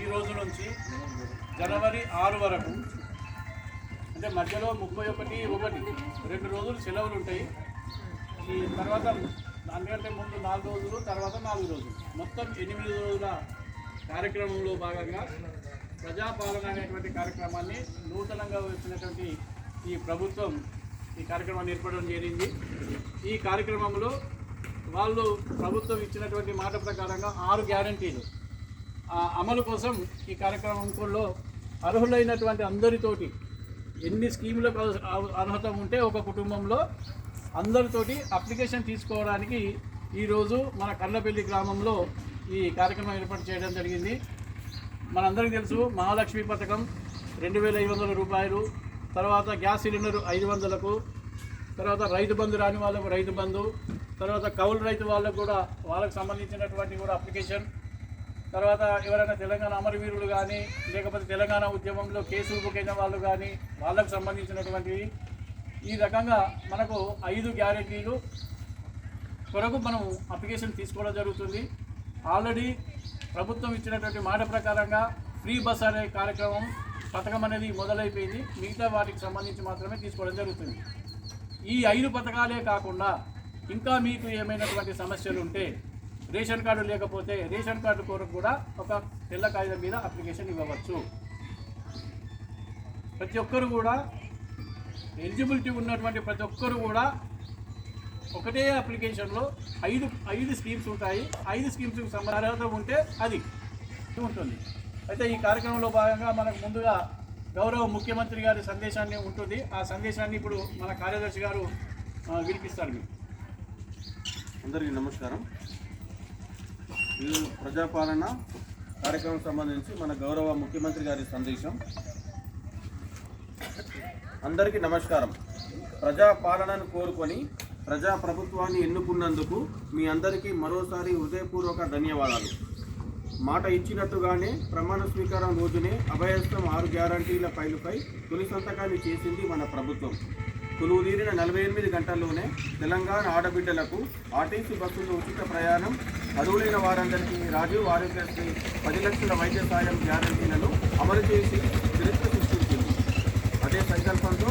ఈ రోజు నుంచి జనవరి ఆరు వరకు అంటే మధ్యలో ముప్పై ఒకటి ఒకటి రెండు రోజులు సెలవులు ఉంటాయి. ఈ తర్వాత దానికంటే ముందు నాలుగు రోజులు తర్వాత నాలుగు రోజులు. మొత్తం ఎనిమిది రోజుల కార్యక్రమంలో భాగంగా ప్రజాపాలన అనేటువంటి కార్యక్రమాన్ని నూతనంగా వచ్చినటువంటి ఈ ప్రభుత్వం ఈ కార్యక్రమాన్ని ఏర్పడడం జరిగింది. ఈ కార్యక్రమంలో వాళ్ళు ప్రభుత్వం ఇచ్చినటువంటి మాట ప్రకారంగా ఆరు గ్యారంటీలు. అమలు కోసం ఈ కార్యక్రమంలో అర్హులైనటువంటి అందరితోటి ఎన్ని స్కీములకు అర్హత ఉంటే ఒక కుటుంబంలో అందరితోటి అప్లికేషన్ తీసుకోవడానికి ఈరోజు మన కర్లపల్లి గ్రామంలో ఈ కార్యక్రమం ఏర్పాటు చేయడం జరిగింది. మనందరికీ తెలుసు మహాలక్ష్మి పథకం రెండు వేల ఐదు వందల రూపాయలు తర్వాత గ్యాస్ సిలిండర్ ఐదు వందలకు తర్వాత రైతు బంధు రాని వాళ్ళకు రైతు బంధు తర్వాత కౌలు రైతు వాళ్ళకు కూడా వాళ్ళకు సంబంధించినటువంటి కూడా అప్లికేషన్ తర్వాత ఎవరైనా తెలంగాణ అమరవీరులు కానీ లేకపోతే తెలంగాణ ఉద్యమంలో కేసులు బుకైన వాళ్ళు కానీ వాళ్ళకు సంబంధించినటువంటివి. ఈ రకంగా మనకు ఐదు గ్యారెంటీలు. కొరకు మనం అప్లికేషన్ తీసుకోవడం జరుగుతుంది. ఆల్రెడీ ప్రభుత్వం ఇచ్చినటువంటి మాట ప్రకారంగా ఫ్రీ బస్ అనే కార్యక్రమం పథకం అనేది మొదలైపోయింది. మిగతా వాటికి సంబంధించి మాత్రమే తీసుకోవడం జరుగుతుంది. ఈ ఐదు పథకాలే కాకుండా ఇంకా మీకు ఏమైనటువంటి సమస్యలు ఉంటే రేషన్ కార్డు లేకపోతే రేషన్ కార్డు కొరకు కూడా ఒక తెల్ల కాగితం మీద అప్లికేషన్ ఇవ్వవచ్చు. ప్రతి ఒక్కరు కూడా ఎలిజిబిలిటీ ఉన్నటువంటి ప్రతి ఒక్కరు కూడా ఒకటే అప్లికేషన్లో ఐదు ఐదు స్కీమ్స్ ఉంటాయి. ఐదు స్కీమ్స్కి సంబంధం ఉంటే అది ఉంటుంది. అయితే ఈ కార్యక్రమంలో భాగంగా మనకు ముందుగా గౌరవ ముఖ్యమంత్రి గారి సందేశాన్ని ఉంటుంది. ఆ సందేశాన్ని ఇప్పుడు మన కార్యదర్శి గారు వినిపిస్తారు మీకు. అందరికీ నమస్కారం. ఈ ప్రజాపాలన కార్యక్రమం సంబంధించి మన గౌరవ ముఖ్యమంత్రి గారి సందేశం. అందరికీ నమస్కారం. ప్రజాపాలనను కోరుకొని ప్రజా ప్రభుత్వాన్ని ఎన్నుకున్నందుకు మీ అందరికీ మరోసారి హృదయపూర్వక ధన్యవాదాలు. మాట ఇచ్చినట్టుగానే ప్రమాణ స్వీకారం రోజునే అభయస్థం ఆరు గ్యారంటీల ఫైలుపై తొలి సంతకాన్ని చేసింది మన ప్రభుత్వం. కొలువుదీరిన నలభై ఎనిమిది గంటల్లోనే తెలంగాణ ఆడబిడ్డలకు ఆర్టీసీ బస్సుల్లో ఉచిత ప్రయాణం. అర్హులైన వారందరికీ రాజీవ్ ఆరోగ్యశ్రీ పది లక్షల వైద్య సాయం గ్యారంటీలను అమలు చేసి చరిత్ర సృష్టించింది. అదే సంకల్పంతో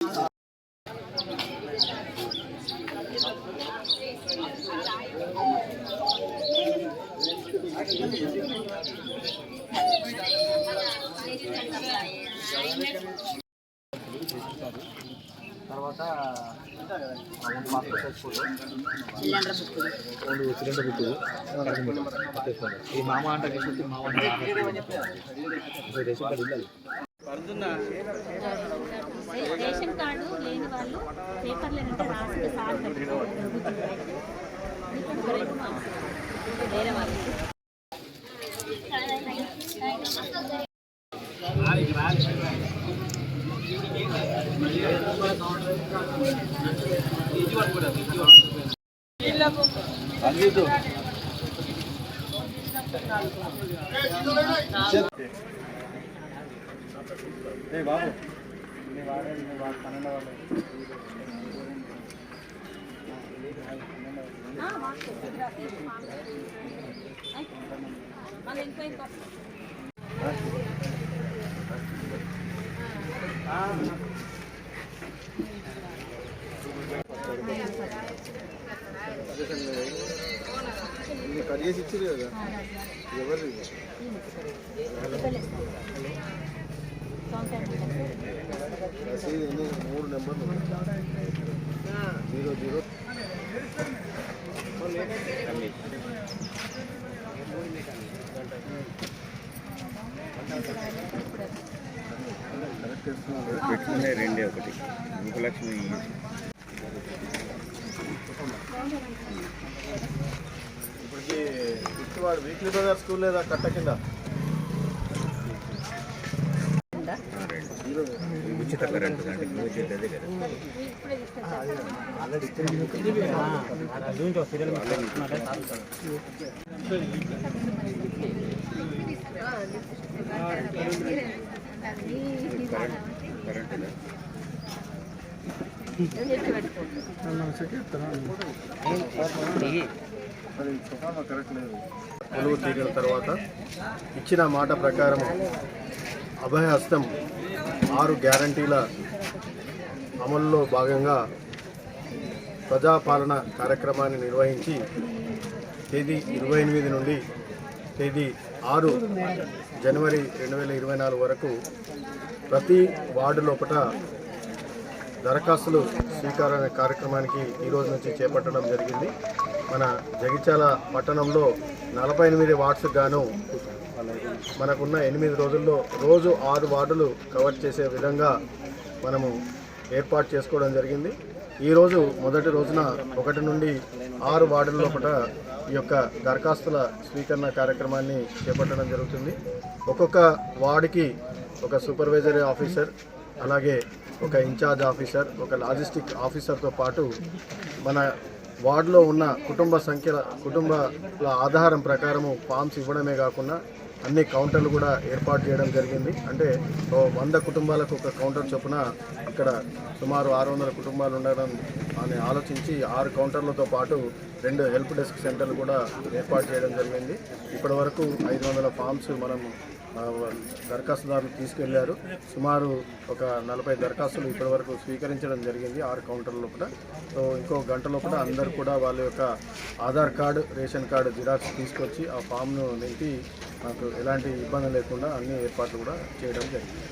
ఈ మామ అంట తీసుకొచ్చి మామ రేషన్ కార్డు ఇల్లాలి రేషన్ కార్డు లేని వాళ్ళు పేపర్లు ఏంటంటే రాసి సార్ వేరే వాళ్ళు బాబు? నీ వాడే నీ వాడు పన్నెండు వాళ్ళు మళ్ళీ ఇంకో ఇంకో ఇది కట్ చేసి ఇచ్చింది కదా. ఎవరు రసీదు ఎన్ని మూడు నెంబర్లు జీరో జీరో. పెట్టుకునే రెండే ఒకటి. ముఖలక్ష్మి ఇప్పటికి ఫిఫ్త్ వాడు వీక్లీ బజార్ స్కూల్ లేదా కట్ట కింద? ఉచిత కరెంట్ అంటే కదా కరెంట్ కొలువు తీరిన తర్వాత ఇచ్చిన మాట ప్రకారం అభయహస్తం ఆరు గ్యారంటీల అమలులో భాగంగా ప్రజాపాలన కార్యక్రమాన్ని నిర్వహించి తేదీ ఇరవై ఎనిమిది నుండి తేదీ ఆరు జనవరి రెండు వేల ఇరవై నాలుగు వరకు ప్రతి వార్డు లోపల దరఖాస్తులు స్వీకారణ కార్యక్రమానికి ఈరోజు నుంచి చేపట్టడం జరిగింది. మన జగిత్యాల పట్టణంలో నలభై ఎనిమిది వార్డ్స్ గాను మనకున్న ఎనిమిది రోజుల్లో రోజు ఆరు వార్డులు కవర్ చేసే విధంగా మనము ఏర్పాటు చేసుకోవడం జరిగింది. ఈరోజు మొదటి రోజున ఒకటి నుండి ఆరు వార్డుల లోపల ఈ యొక్క దరఖాస్తుల స్వీకరణ కార్యక్రమాన్ని చేపట్టడం జరుగుతుంది. ఒక్కొక్క వార్డుకి ఒక సూపర్వైజరీ ఆఫీసర్ అలాగే ఒక ఇన్ఛార్జ్ ఆఫీసర్ ఒక లాజిస్టిక్ ఆఫీసర్తో పాటు మన వార్డులో ఉన్న కుటుంబ సంఖ్యల కుటుంబాల ఆధారం ప్రకారము ఫామ్స్ ఇవ్వడమే కాకుండా అన్ని కౌంటర్లు కూడా ఏర్పాటు చేయడం జరిగింది. అంటే వంద కుటుంబాలకు ఒక కౌంటర్ చొప్పున ఇక్కడ సుమారు ఆరు వందల కుటుంబాలు ఉండడం అని ఆలోచించి ఆరు కౌంటర్లతో పాటు రెండు హెల్ప్ డెస్క్ సెంటర్లు కూడా ఏర్పాటు చేయడం జరిగింది. ఇప్పటి వరకు ఐదు వందల ఫామ్స్ మనం దరఖాస్తుదారులు తీసుకెళ్ళారు. సుమారు ఒక నలభై దరఖాస్తులు ఇప్పటివరకు స్వీకరించడం జరిగింది ఆరు కౌంటర్ లోపల. సో ఇంకో గంట లోపల అందరు కూడా వాళ్ళ యొక్క Aadhaar card ration card xerox తీసుకొచ్చి ఆ ఫామ్ను నింపి నాకు ఎలాంటి ఇబ్బంది లేకుండా అన్ని ఏర్పాట్లు కూడా చేయడం జరిగింది.